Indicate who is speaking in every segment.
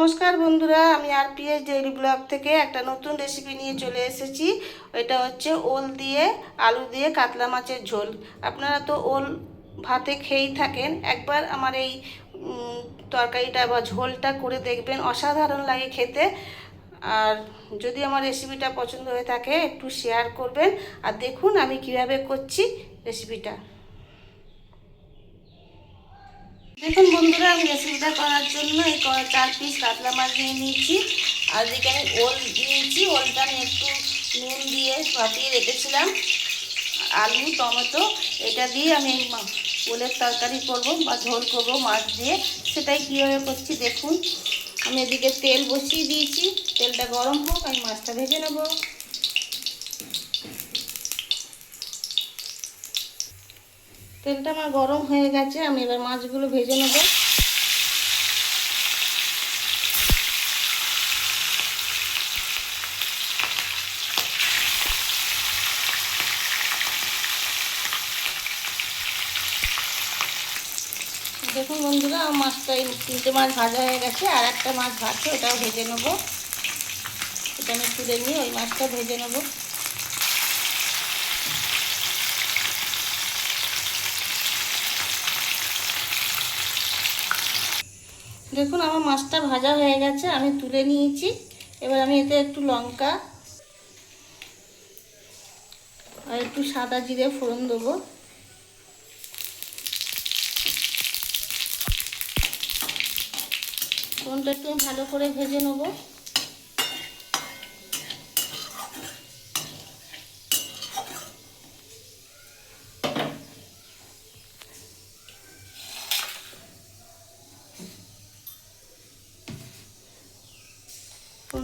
Speaker 1: নমস্কার বন্ধুরা, আমি আর পিএস ডেইলি ব্লগ থেকে একটা নতুন রেসিপি নিয়ে চলে এসেছি। এটা হচ্ছে ওল দিয়ে, আলু দিয়ে কাতলা মাছের ঝোল। আপনারা তো ওল ভাতে খেয়েই থাকেন, একবার আমার এই তরকারিটা বা ঝোলটা করে দেখবেন, অসাধারণ লাগে খেতে। আর যদি আমার রেসিপিটা পছন্দ হয়ে থাকে, একটু শেয়ার করবেন। আর দেখুন আমি কীভাবে করছি রেসিপিটা দেখুন বন্ধুরা, আমি রেসিপিটা করার জন্য এই চার পিস কাতলা মাছ নিয়ে নিয়েছি আর এদিকে আমি ওল নিয়েছি ওলটা আমি একটু নুন দিয়ে ভাপিয়ে রেখেছিলাম। আলু, টমেটো, এটা দিয়ে আমি ওলের তরকারি করব বা ঝোল করব মাছ দিয়ে। সেটাই কীভাবে করছি দেখুন। আমি এদিকে তেল বসিয়ে দিয়েছি। তেলটা গরম হোক, আমি মাছটা ভেজে নেব। তেলটা আমার গরম হয়ে গেছে, আমি এবার মাছগুলো ভেজে নেব। দেখুন বন্ধুরা মাছটা এই তিনটে মাছ ভাজা হয়ে গেছে, আর একটা মাছ ভাজছে, ওটাও ভেজে নেব। এটা আমি তুলে নিয়ে ওই মাছটা ভেজে নেব। দেখুন, আমার মাছটা ভাজা হয়ে গেছে, আমি তুলে নিয়েছি। এবার আমি এতে একটু লঙ্কা আর একটু সাদা জিরে ফোড়ন দেবো। ফোড়নটা একটু ভালো করে ভেজে নেব।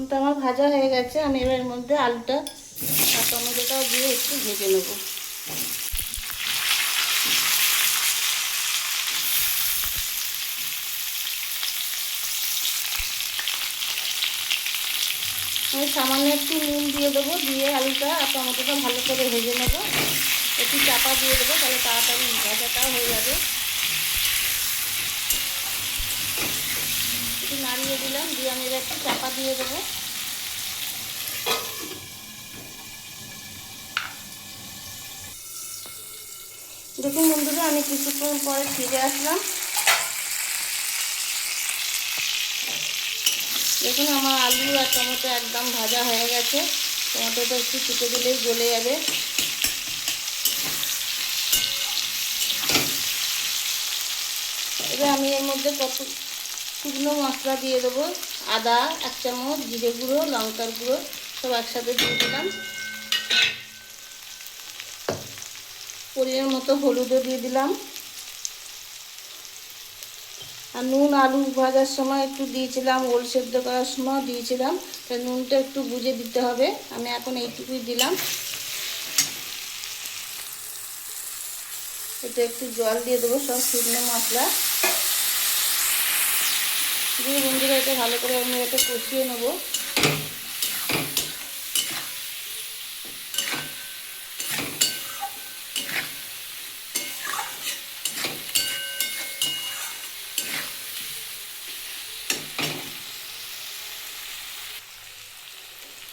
Speaker 1: ফোনটা আমার ভাজা হয়ে গেছে, আমি এবার এর মধ্যে আলুটা আর টমেটোটাও দিয়ে একটু ভেজে নেব। আমি সামান্য একটু নুন দিয়ে দেবো, দিয়ে আলুটা আর টমেটোটা ভালো করে ভেজে নেব। একটু চাপা দিয়ে দেবো, তাহলে তাড়াতাড়ি ভাজাটাও হয়ে যাবে। নাড়িয়ে দিলাম, দিয়ে আমি একটু চাপা দিয়ে দেবো। দেখুন বন্ধুরা, আমি কিছুক্ষণ পরে ফিরে আসলাম। দেখুন আমার আলু আর টমেটো একদম ভাজা হয়ে গেছে। টমেটোটা একটু চুটে দিলেই গলে যাবে। এবার আমি এর মধ্যে কত শুকনো মশলা দিয়ে দেবো। আদা, এক চামচ, জিরে গুঁড়ো, লঙ্কার গুঁড়ো, সব একসাথে দিয়ে দিলাম। পরিমাণ মতো হলুদও দিয়ে দিলাম। আর নুন, আলু ভাজার সময় একটু দিয়েছিলাম, ওল সেদ্ধ করার সময় দিয়েছিলাম। তা নুনটা একটু বুঝে দিতে হবে। আমি এখন এইটুকুই দিলাম। এটা একটু জল দিয়ে দেবো সব শুকনো মশলা। দিয়ে বন্ধুরা এটা ভালো করে আমি এটা কষিয়ে নেব।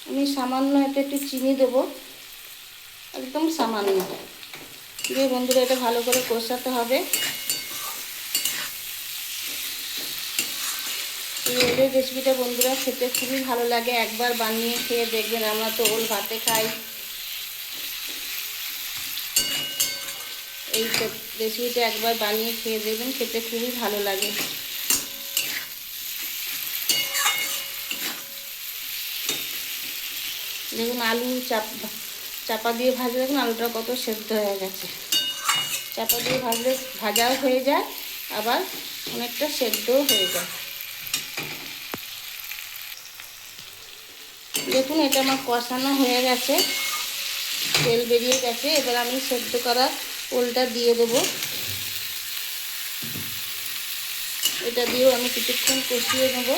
Speaker 1: আমি সামান্য এটা একটু চিনি দেবো, একদম সামান্য। দিয়ে বন্ধুরা এটা ভালো করে কষাতে হবে। ওলের রেসিপিটা বন্ধুরা, খেতে খুবই ভালো লাগে। একবার বানিয়ে খেয়ে দেখবেন, আমরা তো ওল ভাতে খাই। এই রেসিপিটা একবার বানিয়ে খেয়ে দেখবেন, খেতে খুবই ভালো লাগে। দেখুন, আলু চাপ, চাপা দিয়ে ভাজলে, দেখুন, আলুটা কত সেদ্ধ হয়ে গেছে। চাপা দিয়ে ভাজলে, ভাজাও হয়ে যায়, আবার অনেকটা সেদ্ধও হয়ে যায়। দেখুন, এটা আমার কষানো হয়ে গেছে। তেল বেরিয়ে গেছে। এবার আমি সেদ্ধ করা ওলটা দিয়ে দেবো। এটা দিয়েও আমি কিছুক্ষণ কষিয়ে নেব।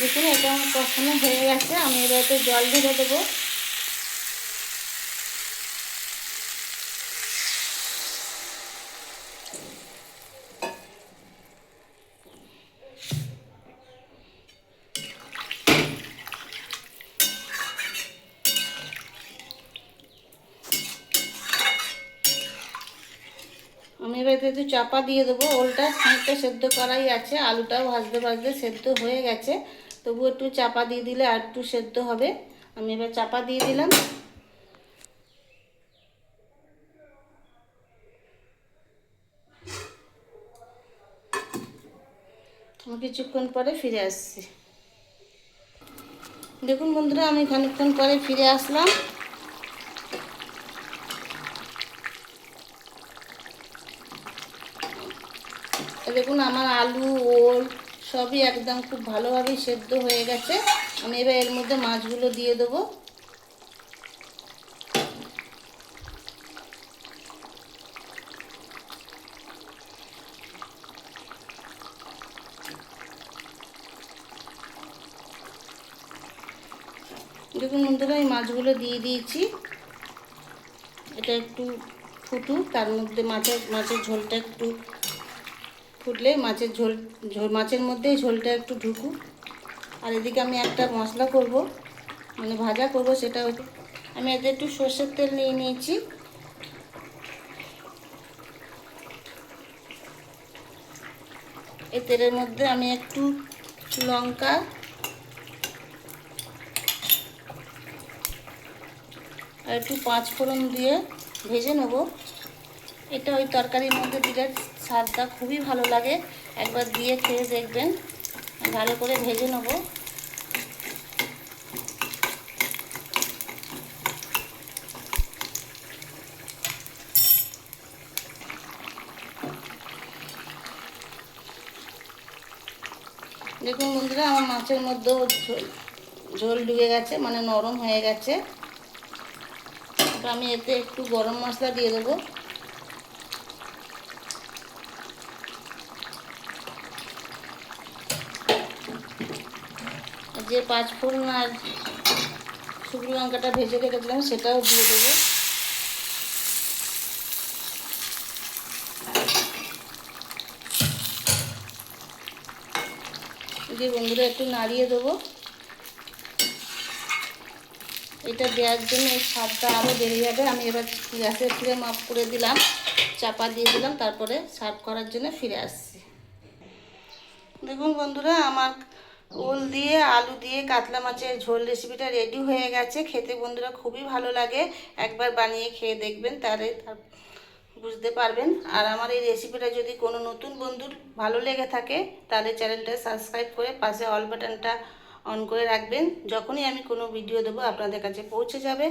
Speaker 1: দেখুন এটা আমার হয়ে গেছে আমি এবার একটু জল ঢেলে দেবো। এতে একটু চাপা দিয়ে দেবো। ওলটা খানিকটা সেদ্ধ করাই আছে। আলুটাও ভাজতে ভাজতে সেদ্ধ হয়ে গেছে। তবু একটু চাপা দিয়ে দিলে আর একটু সেদ্ধ হবে। আমি এবার চাপা দিয়ে দিলাম। কিছুক্ষণ পরে ফিরে আসছি। দেখুন বন্ধুরা, আমি খানিকক্ষণ পরে ফিরে আসলাম। দেখুন, আমার আলু, ওল সবই একদম খুব ভালোভাবেই সেদ্ধ হয়ে গেছে। আমি এবার এর মধ্যে মাছগুলো দিয়ে দেবো। দেখুন বন্ধুরা, এই মাছগুলো দিয়ে দিয়েছি। এটা একটু ফুটুক, তার মধ্যে মাছের মাছের ঝোলটা একটু ফুটলে মাছের ঝোল ঝোল, মাছের মধ্যেই ঝোলটা একটু ঢুকুক। আর এদিকে আমি একটা মশলা করব মানে ভাজা করব সেটা আমি এতে একটু সর্ষের তেল নিয়ে নিয়েছি। এই তেলের মধ্যে আমি একটু লঙ্কা, আর একটু পাঁচ ফোড়ন দিয়ে ভেজে নেব। এটা ওই তরকারির মধ্যে দিলে স্বাদটা খুবই ভালো লাগে। একবার দিয়ে খেয়ে দেখবেন। ভালো করে ভেজে নেব। দেখুন বন্ধুরা, আমার মাছের মধ্যেও ঝোল ডুবে গেছে মানে নরম হয়ে গেছে। আমি এতে একটু গরম মশলা দিয়ে দেবো। যে পাঁচ ফোড়ন আর শুকনো লঙ্কাটা ভেজে রেখেছিলাম, সেটাও দিয়ে দেবো। দিয়ে বন্ধুরা, একটু নাড়িয়ে দেবো। এটা দেওয়ার জন্য এই স্বাদটা আরও বেড়ে যাবে। আমি এবার গ্যাসের ফ্লেম অফ করে দিলাম, চাপা দিয়ে দিলাম, তারপরে সার্ভ করার জন্য ফিরে আসছি। দেখুন বন্ধুরা, আমার ওল দিয়ে, আলু দিয়ে, কাতলা মাছের ঝোল রেসিপিটা রেডি হয়ে গেছে। খেতে বন্ধুরা খুবই ভালো লাগে। একবার বানিয়ে খেয়ে দেখবেন, তাহলে বুঝতে পারবেন। আর আমার এই রেসিপিটা যদি কোনো নতুন বন্ধুর ভালো লেগে থাকে, তাহলে চ্যানেলটা সাবস্ক্রাইব করে পাশে অল বাটনটা অন করে রাখবেন। যখনই আমি কোনো ভিডিও দেবো, আপনাদের কাছে পৌঁছে যাবে।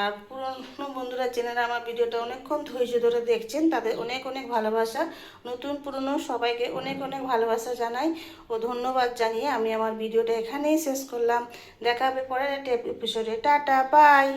Speaker 1: আর পুরনো বন্ধুরা যেনারা আমার ভিডিওটা অনেকক্ষণ ধৈর্য ধরে দেখছেন, তাদের অনেক অনেক ভালোবাসা। নতুন পুরনো সবাইকে অনেক অনেক ভালোবাসা জানাই ও ধন্যবাদ জানিয়ে আমি আমার ভিডিওটা এখানেই শেষ করলাম। দেখা হবে পরের এপিসোডে টাটা বাই